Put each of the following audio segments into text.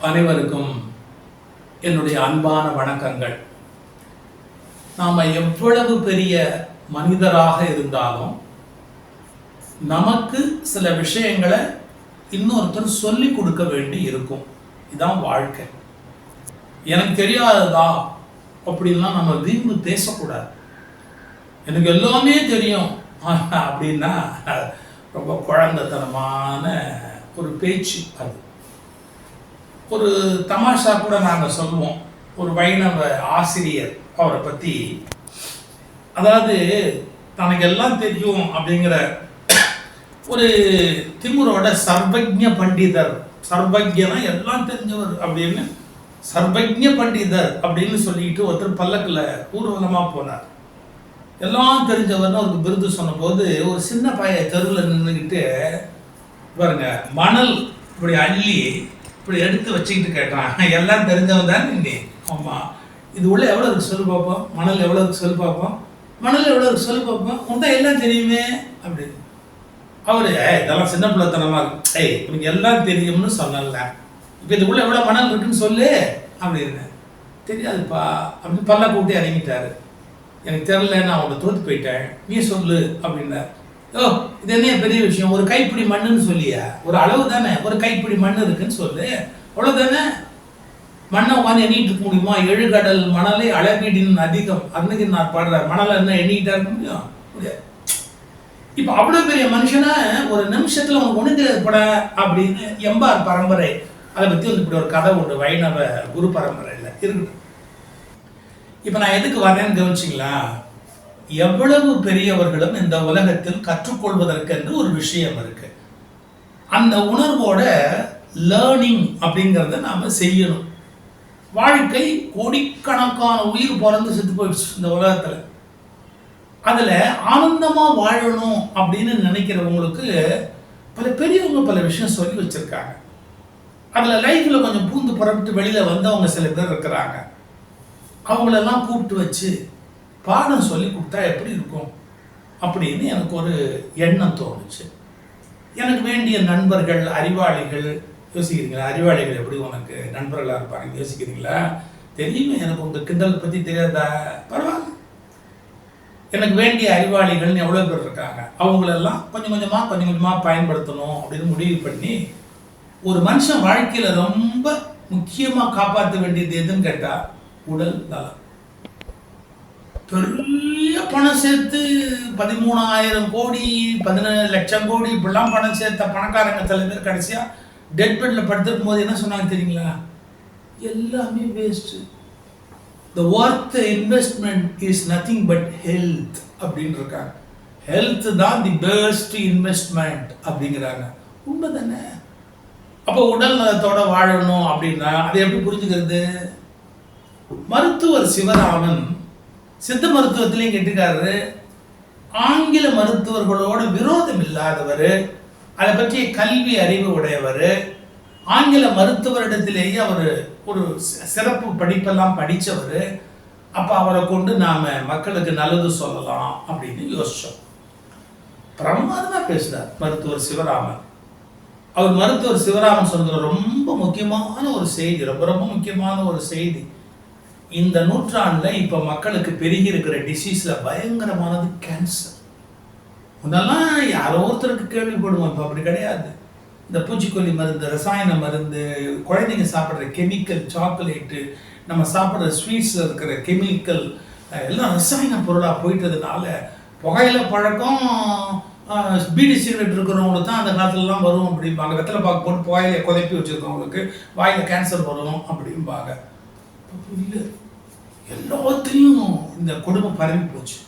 அனைவருக்கும் என்னுடைய அன்பான வணக்கங்கள். நாம் எவ்வளவு பெரிய மனிதராக இருந்தாலும் நமக்கு சில விஷயங்களை இன்னொருத்தர் சொல்லி கொடுக்க வேண்டி இருக்கும். இதான் வாழ்க்கை. எனக்கு தெரியாததா அப்படின்லாம் நம்ம வீம்பு பேசக்கூடாது. எனக்கு எல்லாமே தெரியும். அப்படின்னா ரொம்ப குழந்தைத்தனமான ஒரு பேச்சு அது. ஒரு தமாஷா கூட நாங்கள் சொல்லுவோம். ஒரு வைணவ ஆசிரியர் அவரை பற்றி அதாவது தனக்கு எல்லாம் தெரியும் அப்படிங்கிற ஒரு திமுரோட சர்வஜ்ஞ பண்டிதர். சர்வஜனா எல்லாம் தெரிஞ்சவர் அப்படின்னு சர்வஜ்ஞ பண்டிதர் அப்படின்னு சொல்லிட்டு ஒருத்தர் பல்லக்கில் ஊர்வலமாக போனார். எல்லாம் தெரிஞ்சவர்னு அவருக்கு விருது சொன்னபோது ஒரு சின்ன பையன் தெருவில் நின்றுக்கிட்டு பாருங்க மணல் இப்படி அள்ளி இப்படி எடுத்து வச்சுக்கிட்டு கேட்டான். எல்லாம் தெரிஞ்சவன் தான் நீ. ஆமாம் இது உள்ள எவ்வளோ இருக்கு சொல்லு பார்ப்போம் மணல் எவ்வளோ இருக்கு சொல்லு பார்ப்போம் மணல் எவ்வளோ இருக்கு சொல்லு பார்ப்போம் உன்தான் எல்லாம் தெரியுமே அப்படின்னு. அவர் இதெல்லாம் சின்ன பிள்ளைத்தனமாக இருக்கு. ஏய் உனக்கு எல்லாம் தெரியும்னு சொல்லல இப்போ இது உள்ள எவ்வளோ மணல் இருக்குன்னு சொல்லு அப்படின்னு. தெரியாதுப்பா அப்படின்னு பல்ல கூட்டி இறங்கிட்டாரு எனக்கு தெரில நான் அவனை தோத்து போயிட்டேன். நீ சொல்லு அப்படின்னார். ஓ இது என்ன பெரிய விஷயம்? ஒரு கைப்பிடி மண்ணுன்னு சொல்லியா. ஒரு அளவு தானே? ஒரு கைப்பிடி மண் இருக்குன்னு சொல்லு. அவ்வளோ தானே மண்ணை உட்காந்து எண்ணிட்டு இருக்க முடியுமா? எழுகடல் மணலை அளவீடின் அதிகம். அன்னைக்கு நான் பாடுறார். மணலை என்ன எண்ணிக்கிட்டா இருக்க முடியும்? முடியாது. இப்போ அவ்வளோ பெரிய மனுஷனை ஒரு நிமிஷத்தில் உனக்கு ஒன்று பட அப்படின்னு எம்பார் பரம்பரை. அதை பற்றி வந்து இப்படி ஒரு கதை உண்டு. வைணவ குரு பரம்பரையில் இருக்கட்டும் இப்போ நான் எதுக்கு வரேன்னு கவனிச்சிங்களா? எவ்வளவு பெரியவர்களும் இந்த உலகத்தில் கற்றுக்கொள்வதற்கென்று ஒரு விஷயம் இருக்கு. அந்த உணர்வோட லேர்னிங் அப்படிங்கிறத நாம் செய்யணும். வாழ்க்கை கோடிக்கணக்கான உயிர் பிறந்து செத்து போயிடுச்சு இந்த உலகத்தில். அதில் ஆனந்தமாக வாழணும் அப்படின்னு நினைக்கிறவங்களுக்கு பல பெரியவங்க பல விஷயம் சொல்லி வச்சுருக்காங்க. அதில் லைஃப்பில் கொஞ்சம் பூந்து புறப்பட்டு வெளியில் வந்தவங்க சில பேர் இருக்கிறாங்க. அவங்களெல்லாம் கூப்பிட்டு வச்சு பாடம் சொல்லி கொடுத்தா எப்படி இருக்கும்? அப்படின்னு எனக்கு ஒரு எண்ணம் தோணுச்சு. எனக்கு வேண்டிய நண்பர்கள் அறிவாளிகள் யோசிக்கிறீங்களா? அறிவாளிகள் எப்படி உனக்கு நண்பர்களாக இருப்பாங்க? யோசிக்கிறீங்களா? தெரியுமே எனக்கு உங்கள் கிண்டல் பற்றி தெரியாதா? பரவாயில்ல. எனக்கு வேண்டிய அறிவாளிகள்னு எவ்வளோ பேர் இருக்காங்க? அவங்களெல்லாம் கொஞ்சம் கொஞ்சமாக கொஞ்சம் கொஞ்சமாக பயன்படுத்தணும் அப்படின்னு முடிவு பண்ணி ஒரு மனுஷன் வாழ்க்கையில் ரொம்ப முக்கியமாக காப்பாற்ற வேண்டியது எதுன்னு கேட்டால் உடல் நலம். பெரிய பணம் சேர்த்து பதிமூணாயிரம் கோடி பதினேழு லட்சம் கோடி இப்படிலாம் பணம் சேர்த்த பணக்காரங்க சில பேர் கடைசியாக டெட் பெட்டில் படுத்திருக்கும் போது என்ன சொன்னாங்க தெரியுங்களா? எல்லாமே waste the worth investment is nothing but health அப்படின்னு இருக்காங்க ஹெல்த் தான் தி பெஸ்ட் இன்வெஸ்ட்மெண்ட் அப்படிங்கிறாங்க. உண்மை தானே அப்போ உடல் நலத்தோட வாழணும் அப்படின்னா அதை எப்படி புரிஞ்சுக்கிறது? மருத்துவர் சிவராமன் சித்த மருத்துவத்திலையும் கெட்டுக்காரரு ஆங்கில மருத்துவர்களோட விரோதம் இல்லாதவர் அதை பற்றிய கல்வி அறிவு உடையவர் ஆங்கில மருத்துவரிடத்திலேயே அவர் ஒரு சிறப்பு படிப்பெல்லாம் படித்தவர் அப்போ அவரை கொண்டு நாம் மக்களுக்கு நல்லது சொல்லலாம் அப்படின்னு யோசித்தோம் பிரமாதமாக பேசுகிறார் மருத்துவர் சிவராமன். அவர் மருத்துவர் சிவராமன் சொன்னது ரொம்ப முக்கியமான ஒரு செய்தி ரொம்ப ரொம்ப முக்கியமான ஒரு செய்தி. இந்த நூற்றாண்டில் இப்போ மக்களுக்கு பெருகி இருக்கிற டிசீஸில் பயங்கரமானது கேன்சர் முன்னெல்லாம் யாரோ ஒருத்தருக்கு கேள்விப்படுவோம் இப்போ அப்படி கிடையாது. இந்த பூச்சிக்கொல்லி மருந்து ரசாயன மருந்து குழந்தைங்க சாப்பிட்ற கெமிக்கல் சாக்லேட்டு நம்ம சாப்பிட்ற ஸ்வீட்ஸில் இருக்கிற கெமிக்கல் எல்லாம் ரசாயன பொருளாக போயிட்டதுனால புகையில பழக்கம் பீடி சிகரெட் இருக்கிறவங்களுக்கு தான் அந்த காலத்துலலாம் வரும் அப்படிம்பாங்க. வெத்தலை பாக்கு போட்டு புகையில குதைப்பி வச்சுருக்கவங்களுக்கு வாயில் கேன்சர் வரும் அப்படிம்பாங்க. இல்லை எல்லாத்தையும் இந்த கொடுமை பரவி போச்சு.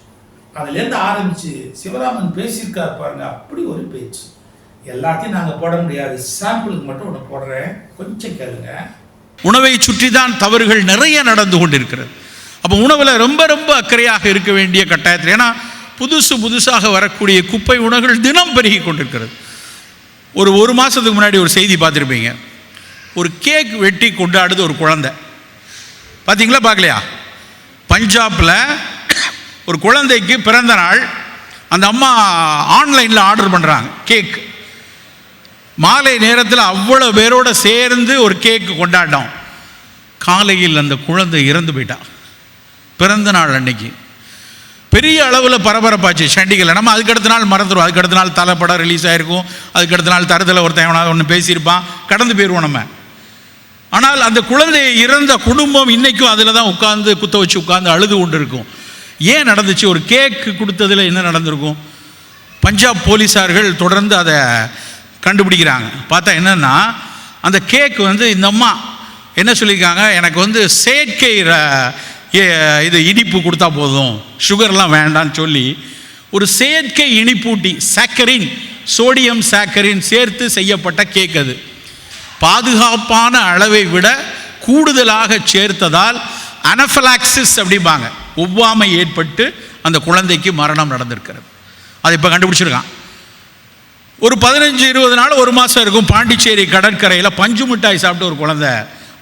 அதுலேருந்து ஆரம்பிச்சு சிவராமன் பேசியிருக்கார் பாருங்க அப்படி ஒரு பேச்சு. எல்லாத்தையும் நாங்கள் போட முடியாது. சாம்பிளுக்கு மட்டும் ஒன்று போடுறேன். கொஞ்சம் கேளுங்க. உணவை சுற்றி தான் தவறுகள் நிறைய நடந்து கொண்டிருக்கிறது. அப்போ உணவில் ரொம்ப ரொம்ப அக்கறையாக இருக்க வேண்டிய கட்டாயத்தில் ஏன்னா புதுசு புதுசாக வரக்கூடிய குப்பை உணவுகள் தினம் பெருகி கொண்டிருக்கிறது. ஒரு ஒரு மாதத்துக்கு முன்னாடி ஒரு செய்தி பார்த்துருப்பீங்க. ஒரு கேக் வெட்டி கொண்டாடுது ஒரு குழந்தை. பார்த்தீங்களா பார்க்கலையா? பஞ்சாபில் ஒரு குழந்தைக்கு பிறந்த நாள். அந்த அம்மா ஆன்லைனில் ஆர்டர் பண்ணுறாங்க கேக். மாலை நேரத்தில் அவ்வளோ பேரோட சேர்ந்து ஒரு கேக்கு கொண்டாட்டோம் காலையில் அந்த குழந்தை இறந்து போயிட்டா. பிறந்த நாள் அன்னைக்கு. பெரிய அளவில் பரபரப்பாச்சு சண்டிகையில் நம்ம அதுக்கடுத்த நாள் மறந்துடும் அதுக்கடுத்த நாள் தலைப்படம் ரிலீஸ் ஆகிருக்கும் அதுக்கடுத்த நாள் தரத்தில் ஒருத்தன் ஒன்று பேசியிருப்பான். கடந்து போயிடுவோம் நம்ம. ஆனால் அந்த குழந்தை இறந்த குடும்பம் இன்னைக்கும் அதில் தான் உட்காந்து குத்த வச்சு உட்காந்து அழுது கொண்டு இருக்கும் ஏன் நடந்துச்சு? ஒரு கேக்கு கொடுத்ததில் என்ன நடந்திருக்கும்? பஞ்சாப் போலீஸார்கள் தொடர்ந்து அதை கண்டுபிடிக்கிறாங்க. பார்த்தா என்னென்னா அந்த கேக் வந்து இந்த அம்மா என்ன சொல்லியிருக்காங்க? எனக்கு வந்து செயற்கை ர- ஏ- இது இனிப்பு கொடுத்தா போதும். சுகர்லாம் வேண்டான்னு சொல்லி ஒரு செயற்கை இனிப்பூட்டி சாக்கரின் சோடியம் சாக்கரின் சேர்த்து செய்யப்பட்ட கேக் அது. பாதுகாப்பான அளவை விட கூடுதலாக சேர்த்ததால் அனஃபலாக்சிஸ் அப்படிம்பாங்க. ஒவ்வாமை ஏற்பட்டு அந்த குழந்தைக்கு மரணம் நடந்திருக்கிறது. அதை இப்போ கண்டுபிடிச்சிருக்கான். ஒரு பதினஞ்சு இருபது நாள் ஒரு மாதம் இருக்கும். பாண்டிச்சேரி கடற்கரையில் பஞ்சு மிட்டாய் சாப்பிட்டு ஒரு குழந்தை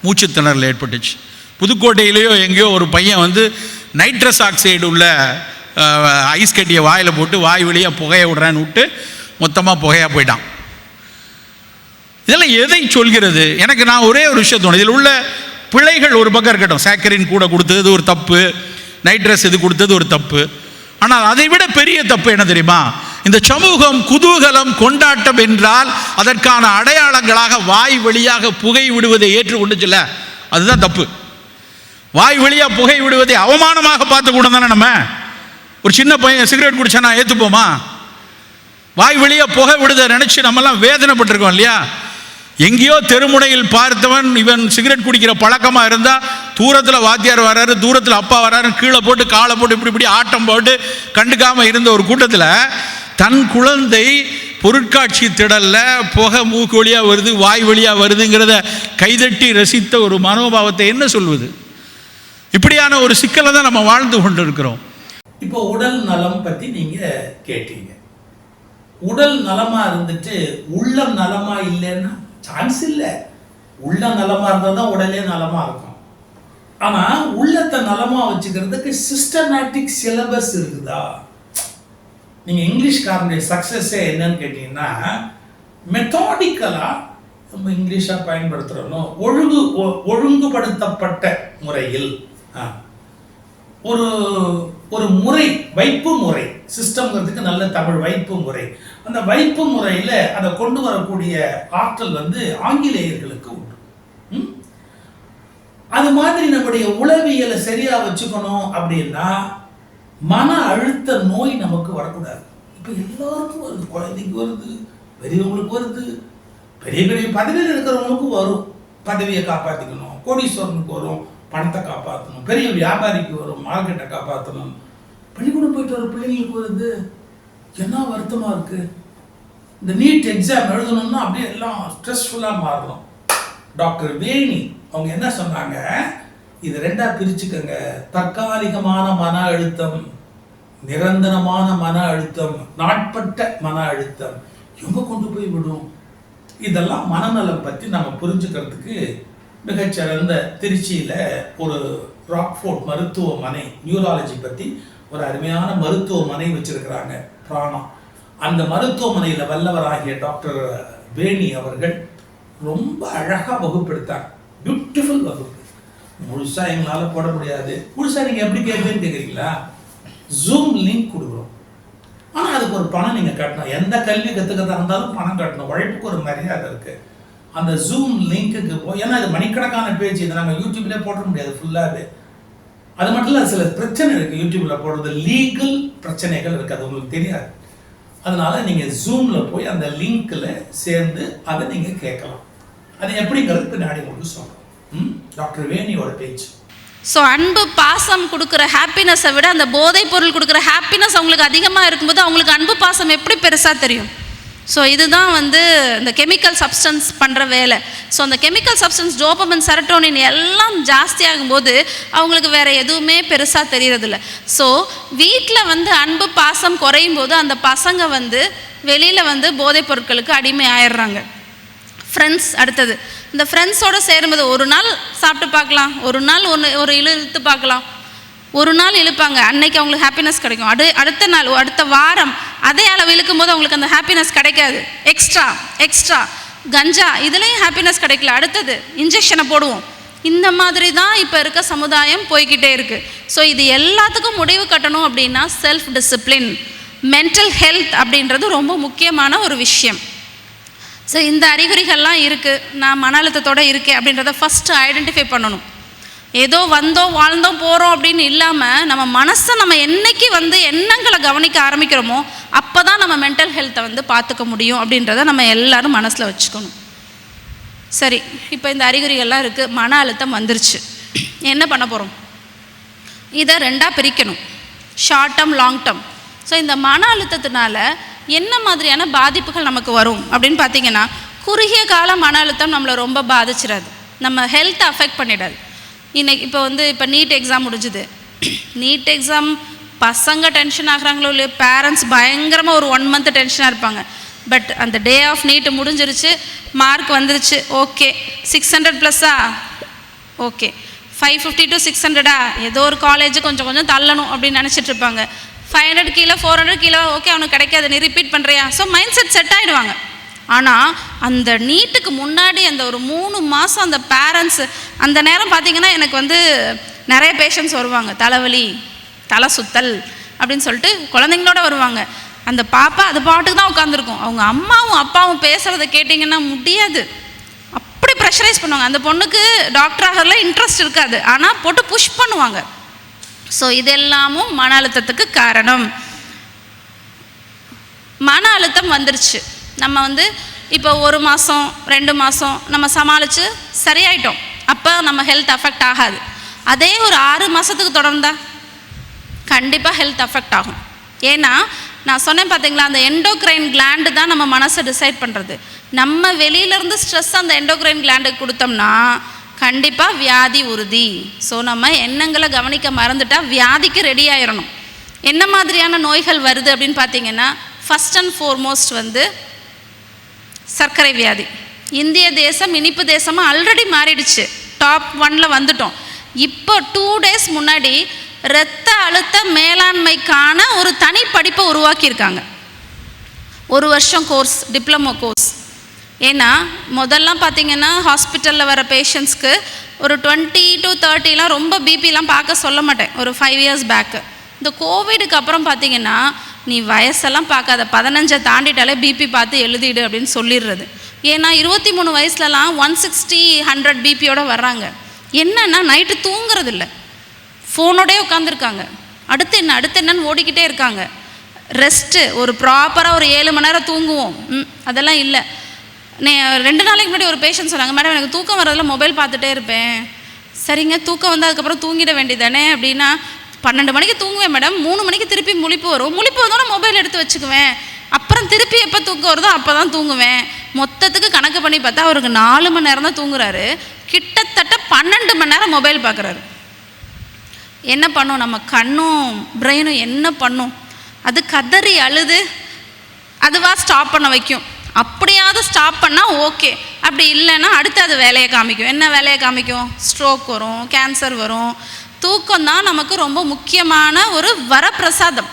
மூச்சு திணறல் ஏற்பட்டுச்சு. புதுக்கோட்டையிலேயோ எங்கேயோ ஒரு பையன் வந்து நைட்ரஸ் ஆக்சைடு உள்ள ஐஸ் கட்டியை வாயில் போட்டு வாய் வழியாக புகையை விடுறேன்னு விட்டு மொத்தமாக புகையாக போயிட்டான். இதெல்லாம் எதை சொல்கிறது? எனக்கு நான் ஒரே ஒரு விஷயம் தோணும் இதில் உள்ள பிழைகள் ஒரு பக்கம் இருக்கட்டும். சேக்கரின் கூட கொடுத்தது ஒரு தப்பு. நைட்ரஸ் இது கொடுத்தது ஒரு தப்பு. ஆனால் அதை விட பெரிய தப்பு என்ன தெரியுமா? இந்த சமூகம் குதூகலம் கொண்டாட்டம் என்றால் அதற்கான அடையாளங்களாக வாய் வழியாக புகை விடுவதை ஏற்றுக்கொண்டுச்சுல அதுதான் தப்பு. வாய் வழியாக புகை விடுவதை அவமானமாக பார்த்து கூட தானே நம்ம? ஒரு சின்ன பையன் சிகரெட் குடிச்சா நான் ஏற்றுப்போமா வாய் வழியாக புகை விடுத நினச்சி நம்மலாம் வேதனைப்பட்டிருக்கோம் இல்லையா? எங்கேயோ தெருமுனையில் பார்த்தவன் இவன் சிகரெட் குடிக்கிற பழக்கமாக இருந்தால் தூரத்தில் வாத்தியார் வராரு தூரத்தில் அப்பா வராரு கீழே போட்டு காலை போட்டு இப்படி இப்படி ஆட்டம் போட்டு கண்டுக்காமல் இருந்த ஒரு கூட்டத்தில் தன் குழந்தை பொருட்காட்சி திடல்ல புகை மூக்கு வழியாக வருது வாய் வழியாக வருதுங்கிறத கைதட்டி ரசித்த ஒரு மனோபாவத்தை என்ன சொல்வது? இப்படியான ஒரு சிக்கலை தான் நம்ம வாழ்ந்து கொண்டு இருக்கிறோம் இப்போ உடல் நலம் பற்றி நீங்கள் கேட்டீங்க. உடல் நலமாக இருந்துட்டு உள்ளம் நலமாக இல்லைன்னா சான்ஸ் இல்லை. உள்ள நலமா இருந்தால் தான் உடலே நலமா இருக்கும். ஆனா உள்ளத்தை நலமா வச்சுக்கிறதுக்கு சிஸ்டமேட்டிக் சிலபஸ் இருக்குதா? நீங்க இங்கிலீஷ்காரனுடைய சக்சஸே என்னன்னு கேட்டீங்கன்னா மெத்தாடிக்கலா நம்ம இங்கிலீஷா பயன்படுத்துறோம் ஒழுங்கு ஒ- ஒழுங்குபடுத்தப்பட்ட முறையில். ஒரு ஒரு முறை வைப்பு முறை. சிஸ்டம்ங்கிறதுக்கு நல்ல தமிழ் வைப்பு முறை. அந்த வைப்பு முறையில் அதை கொண்டு வரக்கூடிய ஆற்றல் வந்து ஆங்கிலேயர்களுக்கு உண்டு. ம்? அது மாதிரி நம்முடைய உளவியலை சரியா வச்சுக்கணும் அப்படின்னா மன அழுத்த நோய் நமக்கு வரக்கூடாது. இப்போ எல்லாருக்கும் வருது. குழந்தைக்கு வருது பெரியவங்களுக்கு வருது. பெரிய பெரிய பதவியில் இருக்கிறவங்களுக்கும் வரும். பதவியை காப்பாற்றிக்கணும் கோடீஸ்வரனுக்கு வரும். பணத்தை காப்பாற்றணும் பெரிய வியாபாரிக்கு வரும் மார்க்கெட்டை காப்பாற்றணும் பள்ளிக்கூடம் போயிட்டு வர பிள்ளைங்களுக்கு வருது என்ன வருத்தமாக இருக்குது இந்த நீட் எக்ஸாம் எழுதணும்னா அப்படியே எல்லாம் ஸ்ட்ரெஸ்ஃபுல்லாக மாறணும். டாக்டர் வேணி அவங்க என்ன சொன்னாங்க? இது ரெண்டாக பிரிச்சுக்கோங்க. தற்காலிகமான மன அழுத்தம் நிரந்தரமான மன அழுத்தம் நாட்பட்ட மன அழுத்தம் எங்கே கொண்டு போய் விடும். இதெல்லாம் மனநலம் பற்றி நம்ம புரிஞ்சுக்கிறதுக்கு மிகச்சிறந்த திருச்சியில் ஒரு ராக்ஃபோர்ட் மருத்துவமனை நியூராலஜி பற்றி ஒரு அருமையான மருத்துவமனை வச்சுருக்கிறாங்க பிராணம் அந்த மருத்துவமனையில் வல்லவராகிய டாக்டர் வேணி அவர்கள் ரொம்ப அழகாக வகுப்பெடுத்தாங்க. பியூட்டிஃபுல் வகுப்பு. முழுசா எங்களால் போட முடியாது. முழுசா நீங்கள் எப்படி கேட்குறீன்னு கேட்குறீங்களா ஜூம் லிங்க் கொடுக்குறோம். ஆனால் அதுக்கு ஒரு பணம் நீங்கள் கட்டணும். எந்த கல்வி கற்றுக்கிறதா இருந்தாலும் பணம் கட்டணும். உழைப்புக்கு ஒரு மரியாதை இருக்குது அந்த ஜூம் லிங்க்குக்கு போய் ஏன்னா இது மணிக்கணக்கான பேஜ் இதை நம்ம யூடியூப்லேயே போட முடியாது ஃபுல்லாகவே அது மட்டும் இல்லை சில பிரச்சனை இருக்குது யூடியூப்பில் போடுறது. லீகல் பிரச்சனைகள் இருக்குது அது உங்களுக்கு தெரியாது. அதனால நீங்கள் ஜூமில் போய் அந்த லிங்க்கில் சேர்ந்து அதை நீங்கள் கேட்கலாம். அது எப்படிங்கிறது பின்னாடி உங்களுக்கு சொல்கிறோம் ம்? டாக்டர் வேணியோட பேச்சு. ஸோ அன்பு பாசம் கொடுக்குற ஹாப்பினஸை விட அந்த போதைப் பொருள் கொடுக்குற ஹாப்பினஸ் அவங்களுக்கு அதிகமாக இருக்கும்போது அவங்களுக்கு அன்பு பாசம் எப்படி பெருசாக தெரியும்? ஸோ இதுதான் வந்து இந்த கெமிக்கல் சப்ஸ்டன்ஸ் பண்ணுற வேலை. ஸோ அந்த கெமிக்கல் சப்ஸ்டன்ஸ் டோபமன் செரட்டோனின் எல்லாம் ஜாஸ்தியாகும் போது அவங்களுக்கு வேறு எதுவுமே பெருசாக தெரியறதில்ல. ஸோ வீட்டில் வந்து அன்பு பாசம் குறையும் போது அந்த பசங்க வந்து வெளியில் வந்து போதைப் பொருட்களுக்கு அடிமை ஆயிடுறாங்க. ஃப்ரெண்ட்ஸ் அடுத்தது. இந்த ஃப்ரெண்ட்ஸோடு சேரும்போது ஒரு நாள் சாப்பிட்டு பார்க்கலாம் ஒரு நாள் ஒன்று ஒரு இழு இழுத்து பார்க்கலாம் ஒரு நாள் இழுப்பாங்க. அன்னைக்கு அவங்களுக்கு ஹாப்பினஸ் கிடைக்கும். அடு அடுத்த நாள் அடுத்த வாரம் அதே அளவு இழுக்கும் போது அவங்களுக்கு அந்த ஹாப்பினஸ் கிடைக்காது. எக்ஸ்ட்ரா எக்ஸ்ட்ரா கஞ்சா இதுலேயும் ஹாப்பினஸ் கிடைக்கல. அடுத்தது இன்ஜெக்ஷனை போடுவோம். இந்த மாதிரி தான் இப்போ இருக்க சமுதாயம் போய்கிட்டே இருக்குது ஸோ இது எல்லாத்துக்கும் முடிவு கட்டணும் அப்படின்னா செல்ஃப் டிசிப்ளின் மென்டல் ஹெல்த் அப்படின்றது ரொம்ப முக்கியமான ஒரு விஷயம். ஸோ இந்த அறிகுறிகள்லாம் இருக்குது நான் மன அழுத்தத்தோடு இருக்கேன் அப்படின்றத ஃபஸ்ட்டு ஐடென்டிஃபை பண்ணணும். ஏதோ வந்தோம் வாழ்ந்தோம் போகிறோம் அப்படின்னு இல்லாமல் நம்ம மனசை நம்ம என்னைக்கு வந்து எண்ணங்களை கவனிக்க ஆரம்பிக்கிறோமோ அப்போ தான் நம்ம மென்டல் ஹெல்த்தை வந்து பார்த்துக்க முடியும் அப்படின்றத நம்ம எல்லாரும் மனசில் வச்சுக்கணும். சரி இப்போ இந்த அறிகுறிகள்லாம் இருக்குது மன அழுத்தம் வந்துருச்சு. என்ன பண்ண போகிறோம் இதை ரெண்டாக பிரிக்கணும். Short term long term so இந்த மன அழுத்தத்தினால என்ன மாதிரியான பாதிப்புகள் நமக்கு வரும் அப்படின்னு பார்த்தீங்கன்னா குறுகிய கால மன அழுத்தம் நம்மளை ரொம்ப பாதிச்சிடாது. நம்ம ஹெல்த்தை அஃபெக்ட் பண்ணிடாது. இன்னைக்கு இப்போ வந்து இப்போ நீட் எக்ஸாம் முடிஞ்சுது. நீட் எக்ஸாம் பசங்க டென்ஷன் ஆகுறாங்களோ இல்லையோ பேரண்ட்ஸ் பயங்கரமாக ஒரு ஒன் மந்த் டென்ஷனாக இருப்பாங்க. பட் அந்த டே ஆஃப் நீட்டு முடிஞ்சிருச்சு மார்க் வந்துருச்சு. Okay six hundred ப்ளஸ்ஸா okay five fifty to six ஹண்ட்ரடா ஏதோ ஒரு காலேஜ் கொஞ்சம் கொஞ்சம் தள்ளணும் அப்படின்னு நினச்சிட்டு இருப்பாங்க. ஃபைவ் ஹண்ட்ரட் கீழே ஃபோர் ஹண்ட்ரட் கீழே ஓகே அவனுக்கு கிடைக்காது. நீ ரிப்பீட் பண்ணுறியா ஸோ மைண்ட் செட் செட் ஆகிடுவாங்க ஆனால் அந்த நீட்டுக்கு முன்னாடி அந்த ஒரு மூணு மாதம் அந்த பேரண்ட்ஸ் அந்த நேரம் பார்த்தீங்கன்னா எனக்கு வந்து நிறைய பேஷண்ட்ஸ் வருவாங்க. தலைவலி தலை சுத்தல் அப்படின்னு சொல்லிட்டு குழந்தைங்களோட வருவாங்க. அந்த பாப்பா அது பாட்டுக்கு தான் உட்காந்துருக்கும் அவங்க அம்மாவும் அப்பாவும் பேசுகிறத கேட்டிங்கன்னா முடியாது. அப்படி ப்ரெஷரைஸ் பண்ணுவாங்க. அந்த பொண்ணுக்கு டாக்டர் ஆகிறதுல இன்ட்ரெஸ்ட் இருக்காது. ஆனால் போட்டு புஷ் பண்ணுவாங்க. ஸோ இதெல்லாமும் மன அழுத்தத்துக்கு காரணம். மன அழுத்தம் வந்துருச்சு. நம்ம வந்து இப்போ ஒரு மாதம் ரெண்டு மாதம் நம்ம சமாளித்து சரியாயிட்டோம். அப்போ நம்ம ஹெல்த் அஃபெக்ட் ஆகாது. அதே ஒரு ஆறு மாதத்துக்கு தொடர்ந்தா கண்டிப்பாக ஹெல்த் அஃபெக்ட் ஆகும். ஏன்னா நான் சொன்னேன் பார்த்தீங்களா அந்த எண்டோக்ரைன் கிளாண்டு தான் நம்ம மனசை டிசைட் பண்ணுறது நம்ம வெளியிலேருந்து ஸ்ட்ரெஸ் அந்த எண்டோக்ரைன் கிளாண்டுக்கு கொடுத்தோம்னா கண்டிப்பாக வியாதி உறுதி. ஸோ நம்ம எண்ணங்களை கவனிக்க மறந்துட்டால் வியாதிக்கு ரெடி ஆயிடணும் என்ன மாதிரியான நோய்கள் வருது அப்படின்னு பார்த்தீங்கன்னா ஃபஸ்ட் அண்ட் ஃபோர்மோஸ்ட் வந்து சர்க்கரை வியாதி. இந்திய தேசம் இனிப்பு தேசமாக ஆல்ரெடி மாறிடுச்சு. டாப் ஒன்ல வந்துட்டோம். இப்போ டூ டேஸ் முன்னாடி இரத்த அழுத்த மேலாண்மைக்கான ஒரு தனி படிப்பை உருவாக்கியிருக்காங்க. ஒரு வருஷம் கோர்ஸ் டிப்ளமோ கோர்ஸ் ஏன்னா முதல்லாம் பார்த்தீங்கன்னா ஹாஸ்பிட்டலில் வர பேஷண்ட்ஸ்க்கு ஒரு டுவெண்ட்டி டு தேர்ட்டிலாம் ரொம்ப பிபிலாம் பார்க்க சொல்ல மாட்டேன். ஒரு ஃபைவ் இயர்ஸ் பேக்கு இந்த கோவிடுக்கு அப்புறம் பார்த்தீங்கன்னா நீ வயசெல்லாம் பார்க்காத பதினஞ்சை தாண்டிட்டாலே பிபி பார்த்து எழுதிடு அப்படின்னு சொல்லிடுறது. ஏன்னா இருபத்தி மூணு வயசுலலாம் ஒன் சிக்ஸ்டி ஹண்ட்ரட் பிபியோட வர்றாங்க. என்னன்னா நைட்டு தூங்குறது இல்லை ஃபோனோடே உட்காந்துருக்காங்க அடுத்து என்ன அடுத்து என்னன்னு ஓடிக்கிட்டே இருக்காங்க. ரெஸ்ட்டு ஒரு ப்ராப்பராக ஒரு ஏழு மணி நேரம் தூங்குவோம். ம் அதெல்லாம் இல்லை. நே ரெண்டு நாளைக்கு முன்னாடி ஒரு பேஷண்ட் சொன்னாங்க மேடம் எனக்கு தூக்கம் வரதில் மொபைல் பார்த்துட்டே இருப்பேன். சரிங்க தூக்கம் வந்து அதுக்கப்புறம் தூங்கிட வேண்டியதானே அப்படின்னா பன்னெண்டு மணிக்கு தூங்குவேன் மேடம் மூணு மணிக்கு திருப்பி முழிப்பு வரும். முழிப்பு வந்தோட மொபைல் எடுத்து வச்சுக்குவேன். அப்புறம் திருப்பி எப்போ தூக்கம் வருதோ அப்போ தான் தூங்குவேன். மொத்தத்துக்கு கணக்கு பண்ணி பார்த்தா அவருக்கு நாலு மணி நேரம் தான் தூங்குறாரு. கிட்டத்தட்ட பன்னெண்டு மணி நேரம் மொபைல் பார்க்குறாரு. என்ன பண்ணும்? நம்ம கண்ணும் பிரெயினும் என்ன பண்ணும்? அது கதறி அழுது அதுவாக ஸ்டாப் பண்ண வைக்கும். அப்படியாவது ஸ்டாப் பண்ணால் ஓகே அப்படி இல்லைன்னா அடுத்து அது வேலையை காமிக்கும். என்ன வேலையை காமிக்கும்? ஸ்ட்ரோக் வரும் கேன்சர் வரும். தூக்கம் தான் நமக்கு ரொம்ப முக்கியமான ஒரு வரப்பிரசாதம்.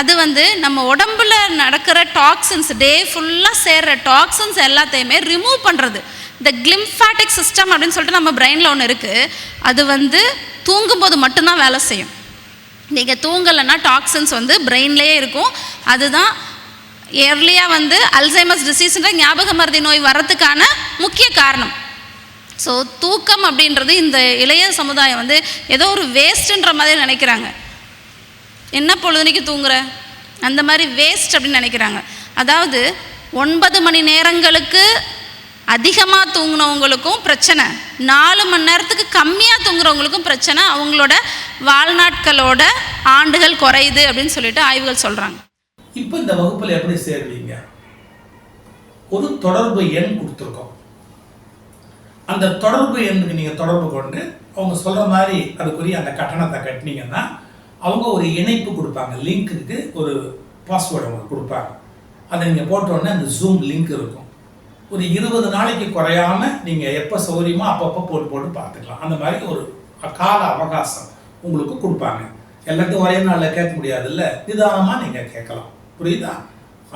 அது வந்து நம்ம உடம்புல நடக்கிற டாக்ஸின்ஸ் டே ஃபுல்லாக சேர்கிற டாக்ஸின்ஸ் எல்லாத்தையுமே ரிமூவ் பண்ணுறது இந்த கிளிம்ஃபாட்டிக் சிஸ்டம் அப்படின்னு சொல்லிட்டு நம்ம பிரெயினில் ஒன்று இருக்குது அது வந்து தூங்கும்போது மட்டும்தான் வேலை செய்யும். நீங்கள் தூங்கலைன்னா டாக்ஸின்ஸ் வந்து பிரெயின்லேயே இருக்கும். அதுதான் ஏர்லியாக வந்து அல்சைமஸ் டிசீஸ்ன்ற ஞாபக மருதி நோய் வர்றதுக்கான முக்கிய காரணம். ஸோ தூக்கம் அப்படின்றது இந்த இளைய சமுதாயம் வந்து ஏதோ ஒரு வேஸ்ட்டுன்ற மாதிரி நினைக்கிறாங்க. என்ன பொழுதுனைக்கு தூங்குற? அந்த மாதிரி வேஸ்ட் அப்படின்னு நினைக்கிறாங்க. அதாவது ஒன்பது மணி நேரங்களுக்கு அதிகமாக தூங்குனவங்களுக்கும் பிரச்சனை. நாலு மணி நேரத்துக்கு கம்மியாக தூங்குறவங்களுக்கும் பிரச்சனை. அவங்களோட வாழ்நாட்களோட ஆண்டுகள் குறையுது அப்படின்னு சொல்லிட்டு ஆய்வுகள் சொல்கிறாங்க இப்போ இந்த வகுப்பில் எப்படி சேர்வீங்க ஒரு தொடர்பு எண் கொடுத்துருக்கோம். அந்த தொடர்பு எண்ணுக்கு நீங்கள் தொடர்பு கொண்டு அவங்க சொல்கிற மாதிரி அதுக்குரிய அந்த கட்டணத்தை கட்டினீங்கன்னா அவங்க ஒரு இணைப்பு கொடுப்பாங்க. லிங்க்குக்கு ஒரு பாஸ்வேர்டு அவங்க கொடுப்பாங்க. அதை நீங்கள் போட்டோடனே அந்த ஜூம் லிங்க் இருக்கும். ஒரு இருபது நாளைக்கு குறையாம நீங்கள் எப்போ சௌகரியமோ அப்பப்போ போட்டு போட்டு பார்த்துக்கலாம். அந்த மாதிரி ஒரு கால அவகாசம் உங்களுக்கு கொடுப்பாங்க. எல்லாத்தையும் ஒரே நாளில் கேட்க முடியாதுல்ல? நிதானமாக நீங்கள் கேட்கலாம். புரியுதா?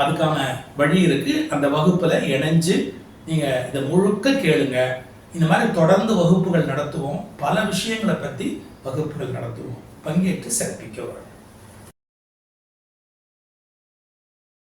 அதுக்கான வழி இருக்குது அந்த வகுப்பில் இணைஞ்சு நீங்கள் இதை முழுக்க கேளுங்கள் இந்த மாதிரி தொடர்ந்து வகுப்புகள் நடத்துவோம். பல விஷயங்களை பற்றி வகுப்புகள் நடத்துவோம். பங்கேற்று சிறப்பிக்க வரும்.